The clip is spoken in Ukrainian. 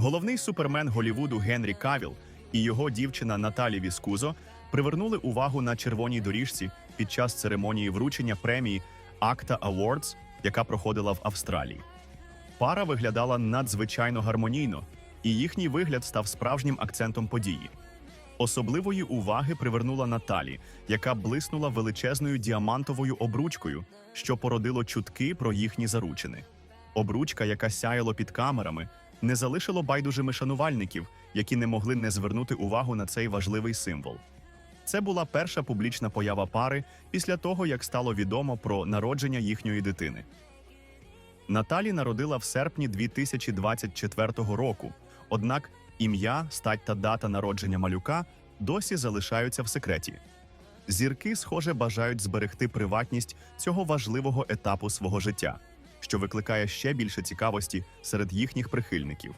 Головний супермен Голівуду Генрі Кавіл і його дівчина Наталі Віскузо привернули увагу на червоній доріжці під час церемонії вручення премії Acta Awards, яка проходила в Австралії. Пара виглядала надзвичайно гармонійно, і їхній вигляд став справжнім акцентом події. Особливої уваги привернула Наталі, яка блиснула величезною діамантовою обручкою, що породило чутки про їхні заручини. Обручка, яка сяяло під камерами, не залишило байдужими шанувальників, які не могли не звернути увагу на цей важливий символ. Це була перша публічна поява пари після того, як стало відомо про народження їхньої дитини. Наталі народила в серпні 2024 року, однак ім'я, стать та дата народження малюка досі залишаються в секреті. Зірки, схоже, бажають зберегти приватність цього важливого етапу свого життя, що викликає ще більше цікавості серед їхніх прихильників.